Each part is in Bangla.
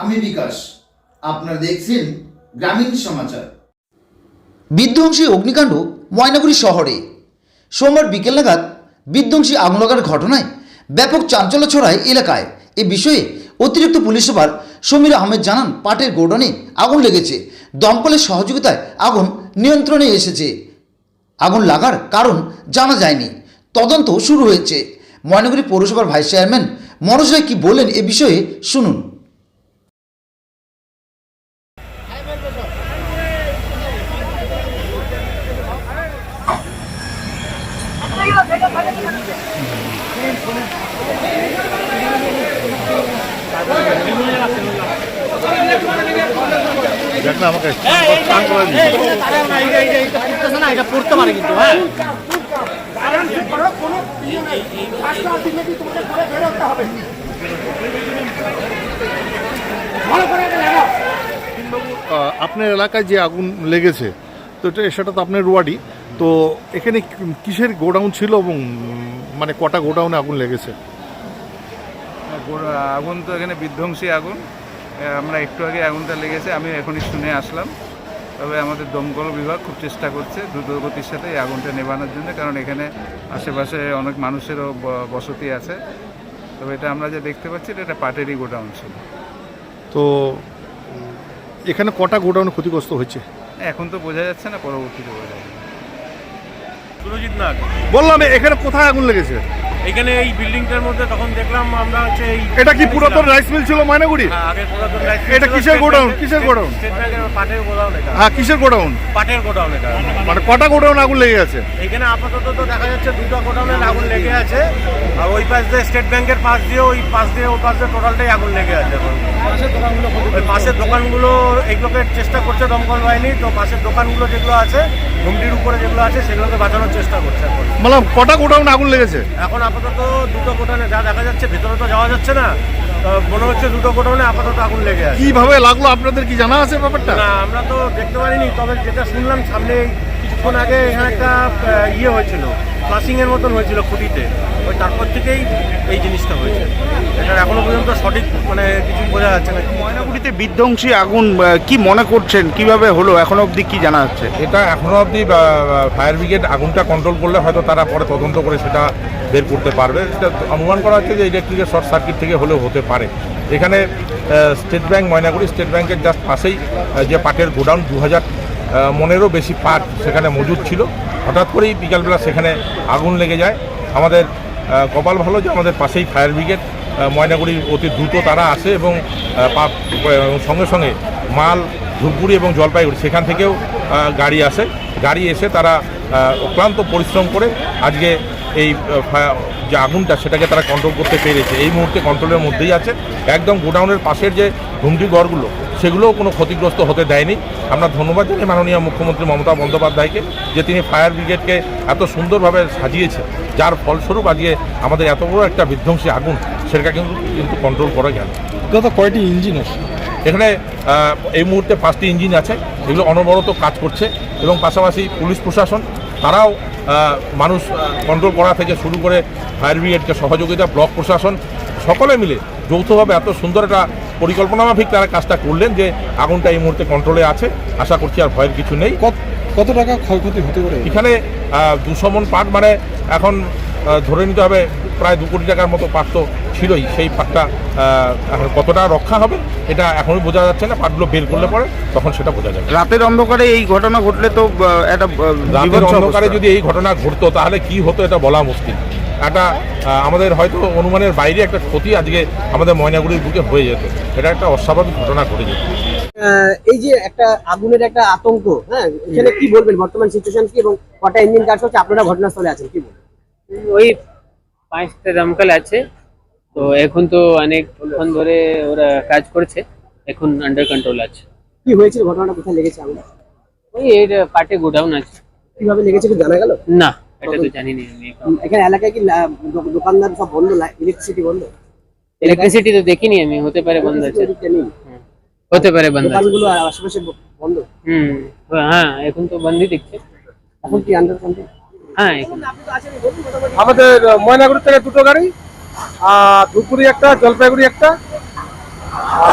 আমি বিকাশ আপনারা দেখছেন গ্রামীণ সমাচার। বিধ্বংসী অগ্নিকাণ্ড ময়নাগুড়ি শহরে। সোমবার বিকেল নাগাদ বিধ্বংসী আগুন লাগার ঘটনায় ব্যাপক চাঞ্চল্য ছড়ায় এলাকায়। এ বিষয়ে অতিরিক্ত পুলিশ সুপার সমীর আহমেদ জানান, পাটের গোডনে আগুন লেগেছে। দমকলের সহযোগিতায় আগুন নিয়ন্ত্রণে এসেছে। আগুন লাগার কারণ জানা যায়নি। তদন্ত শুরু হয়েছে। ময়নগরী পৌরসভার ভাইস চেয়ারম্যান মনোজ রায় কী বললেন এ বিষয়ে শুনুন। দেখ না আমাকে স্নান করাই দিয়েছে। এটা পড়তে পারে কিন্তু হ্যাঁ। আপনার এলাকায় যে আগুন লেগেছে তো এটা সেটা তো আপনার ওয়ার্ডই তো এখানে কিসের গোডাউন ছিল এবং মানে কটা গোডাউনে আগুন লেগেছে? আগুন তো এখানে বিধ্বংসী আগুন। আমরা একটু আগে আগুনটা লেগেছে আমি এখনই শুনে আসলাম। তবে আমাদের দমকল বিভাগ খুব চেষ্টা করছে দ্রুত গতির সাথে এই আগুনটা নেবানোর জন্য কারণ এখানে আশেপাশে অনেক মানুষেরও ব- বসতি আছে। তবে এটা আমরা যে দেখতে পাচ্ছি এটা একটা পাটেরই গোডাউন ছিল। তো এখানে কটা গোডাউনে ক্ষতিগ্রস্ত হয়েছে? এখন তো বোঝা যাচ্ছে না পরবর্তীতে বোঝা যাবে। সুরজিৎ নাথ। বললাম এখানে কোথায় আগুন লেগেছে? এখানে এই বিল্ডিংটার মধ্যে তখন দেখলাম আমরা হচ্ছে এই এটা কি পুরাতন রাইস মিল ছিল ময়নাগুড়ি হ্যাঁ, আগে পুরাতন রাইস এটা কিসের গোডাউন? কিসের গোডাউন? স্টেট ব্যাংকের পাটের গোডাউন এটা। হ্যাঁ কিসের গোডাউন? পাটের গোডাউন এটা। মানে কটা গোডাউন আগুন লেগে গেছে এখানে আপাতত তো দেখা যাচ্ছে দুটো গোডাউনের আগুন লেগে আছে আর ওই পাশ দিয়ে স্টেট ব্যাংকের পাশ দিয়ে ওই পাশ দিয়ে ওই পাশ দিয়ে টোটালটাই আগুন লেগে আছে এখন। ওই পাশের দোকানগুলো এগুলোকে চেষ্টা করছে দমকল বাহিনী। তো পাশের দোকানগুলো যেগুলো আছে ঘুমটির উপরে যেগুলো আছে সেগুলোকে বাঁচানোর চেষ্টা করছে এখন। বললাম কটা গোডাউন আগুন লেগেছে? এখন আপাতত দুটো গোডাউনে যা দেখা যাচ্ছে ভেতরে তো যাওয়া যাচ্ছে না। মনে হচ্ছে দুটো গোডাউনে আপাতত আগুন লেগে আছে। কীভাবে লাগল? আপনাদের কি জানা আছে ব্যাপারটা? না আমরা তো দেখতে পারিনি তবে যেটা শুনলাম সামনে কিছুক্ষণ আগে এখানে একটা ইয়ে হয়েছিল। ফ্লাশিং এর মতন হয়েছিল খুঁটিতে। ওই তারপর থেকেই এই জিনিসটা হয়েছে। এটা এখনও পর্যন্ত সঠিক মানে কিছু বোঝা যাচ্ছে না। ময়নাগুড়িতে বিধ্বংসী আগুন কি মনে করছেন? কীভাবে হলো? এখনও অবধি কি জানা যাচ্ছে? এটা এখনও অবধি ফায়ার ব্রিগেড আগুনটা কন্ট্রোল করলে হয়তো তারা পরে তদন্ত করে সেটা বের করতে পারবে। এটা অনুমান করা হচ্ছে যে ইলেকট্রিকের শর্ট সার্কিট থেকে হলেও হতে পারে। এখানে স্টেট ব্যাংক ময়নাগুড়ি স্টেট ব্যাংকের জাস্ট পাশেই যে পাটের গোডাউন দু হাজার মনেরও বেশি পাট সেখানে মজুদ ছিল। হঠাৎ করেই বিকালবেলা সেখানে আগুন লেগে যায়। আমাদের কপাল ভালো যে আমাদের পাশেই ফায়ার ব্রিগেড ময়নাগুড়ি অতি দ্রুত তারা আসে এবং সঙ্গে সঙ্গে মাল, ধূপগুড়ি এবং জলপাইগুড়ি সেখান থেকেও গাড়ি আসে। গাড়ি এসে তারা অক্লান্ত পরিশ্রম করে আজকে এই যে আগুনটা সেটাকে তারা কন্ট্রোল করতে পেরেছে। এই মুহূর্তে কন্ট্রোলের মধ্যেই আছে। একদম গোডাউনের পাশের যে ঘুমটি ঘরগুলো সেগুলোও কোনো ক্ষতিগ্রস্ত হতে দেয়নি। আমরা ধন্যবাদ জানাই মাননীয় মুখ্যমন্ত্রী মমতা বন্দ্যোপাধ্যায়কে যে তিনি ফায়ার ব্রিগেডকে এত সুন্দরভাবে সাজিয়েছে যার ফলস্বরূপ আজকে আমাদের এত বড় একটা বিধ্বংসী আগুন সেটা কিন্তু কিন্তু কন্ট্রোল করা গেল। দাদা কয়টি ইঞ্জিন আছে? এখানে এই মুহূর্তে পাঁচটি ইঞ্জিন আছে। এগুলো অনবরত কাজ করছে এবং পাশাপাশি পুলিশ প্রশাসন তারাও মানুষ কন্ট্রোল করা থেকে শুরু করে ফায়ার ব্রিগেডকে সহযোগিতা ব্লক প্রশাসন সকলে মিলে যৌথভাবে এত সুন্দর একটা পরিকল্পনা মাফিক তারা কাজটা করলেন যে আগুনটা এই মুহূর্তে কন্ট্রোলে আছে। আশা করছি আর ভয়ের কিছু নেই। কত কত টাকা ক্ষয়ক্ষতি হতে পারে? এখানে দুশো মন পাট মানে এখন ধরে নিতে হবে প্রায় দু কোটি টাকার মতো পাট তো ছিলই। সেই এখন কতটা রক্ষা হবে এটা এখনই বোঝা যাচ্ছে না। পাটগুলো বের করলে পরে তখন সেটা বোঝা যাবে। রাতের অন্ধকারে এই ঘটনা ঘটলে তো একটা রাতের অন্ধকারে যদি এই ঘটনা ঘটতো তাহলে কি হতো এটা বলা মুশকিল। একটা আমাদের হয়তো অনুমানের বাইরে একটা ক্ষতি আজকে আমাদের ময়নাগুড়ির বুকে হয়ে যেত। এটা একটা অস্বাভাবিক ঘটনা ঘটে যেত। আহ, এই যে একটা আগুনের একটা আতঙ্ক হ্যাঁ এখানে কি বলবেন? বর্তমান সিচুয়েশন কি এবং কটা ইঞ্জিন কাজ হচ্ছে? আপনারা ঘটনাস্থলে আছেন কি বলবেন? ওই পাঁচটা দমকল আছে। তো এখন তো অনেকক্ষণ ধরে ওরা কাজ করছে এখন আন্ডার কন্ট্রোল আছে। কি হয়েছিল? ঘটনাটা কোথায় লেগেছে আগুন? ওই এর পাটে গোডাউন আছে। কীভাবে লেগেছে কি জানা গেল? না এটা তো জানি না আমি এখানে। এলাকায় কি দোকানদার সব বন্ধ? ইলেকট্রিসিটি বন্ধ? ইলেকট্রিসিটি তো দেখিনি আমি হতে পারে বন্ধ আছে। হতে পারে বন্ধ আছে। দোকানগুলো আর আশেপাশে বন্ধ? হুম হ্যাঁ এখন তো বন্ধই দেখছে। এখন কি আন্ডার কন্ট্রোল হ্যাঁ। আমাদের ময়নাগুড়ি থেকে দুটো গাড়ি আর ধূপগুড়ি একটা, জলপাইগুড়ি একটা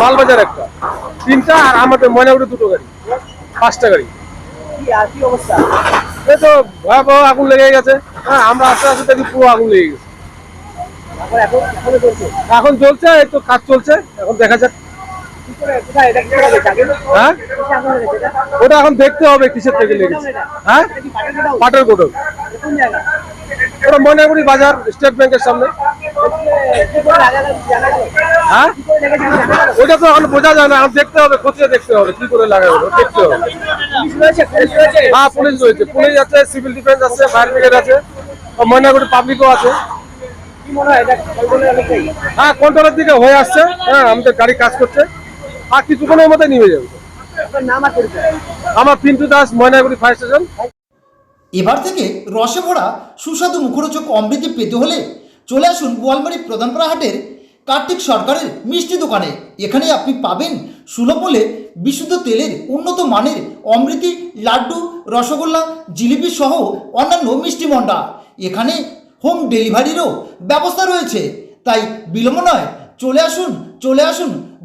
লালবাজার একটা। তিনটা আর আমাদের ময়নাগুড়ি দুটো গাড়ি, পাঁচটা গাড়ি। এই তো আগুন লেগে গেছে। হ্যাঁ আমরা আস্তে আস্তে দেখি পুরো আগুন লেগে গেছে। এখন চলছে, এই তো কাজ চলছে, এখন দেখা যাক। হ্যাঁ? ওটা এখন দেখতে হবে কিসের থেকে লেগেছে। হ্যাঁ? পাটের জায়গা ওটা ময়নাগুড়ি বাজার, স্টেট ব্যাংকের সামনে। হ্যাঁ? ওটা তো এখন বোঝা যায় না, এখন দেখতে হবে খতিয়ে দেখতে হবে, কি করে লাগাবে দেখতে হবে। হ্যাঁ পুলিশ রয়েছে। পুলিশ আছে, সিভিল ডিফেন্স আছে, ফায়ার ব্রিগেড আছে ময়নাগুড়ি পাবলিকও আছে। হ্যাঁ কন্ট্রোলের দিকে হয়ে আসছে। হ্যাঁ আমাদের গাড়ি কাজ করছে। আর কিছুক্ষণের মধ্যে নিয়ে যাবে। আমার পিন্টু দাস ময়নাগুড়ি ফায়ার স্টেশন এবার থেকে রসে ভরা সুস্বাদু মুখরোচক অমৃতি পেতে হলে চলে আসুন বোয়ালমারি প্রধানপাড়া হাটের কার্তিক সরকারের মিষ্টি দোকানে। এখানে আপনি পাবেন সুলভ মূল্যে বিশুদ্ধ তেলের উন্নত মানের অমৃতি লাড্ডু রসগোল্লা জিলিপি সহ অন্যান্য মিষ্টি মন্ডা এখানে হোম ডেলিভারিরও ব্যবস্থা রয়েছে। তাই বিলম্ব নয় চলে আসুন চলে আসুন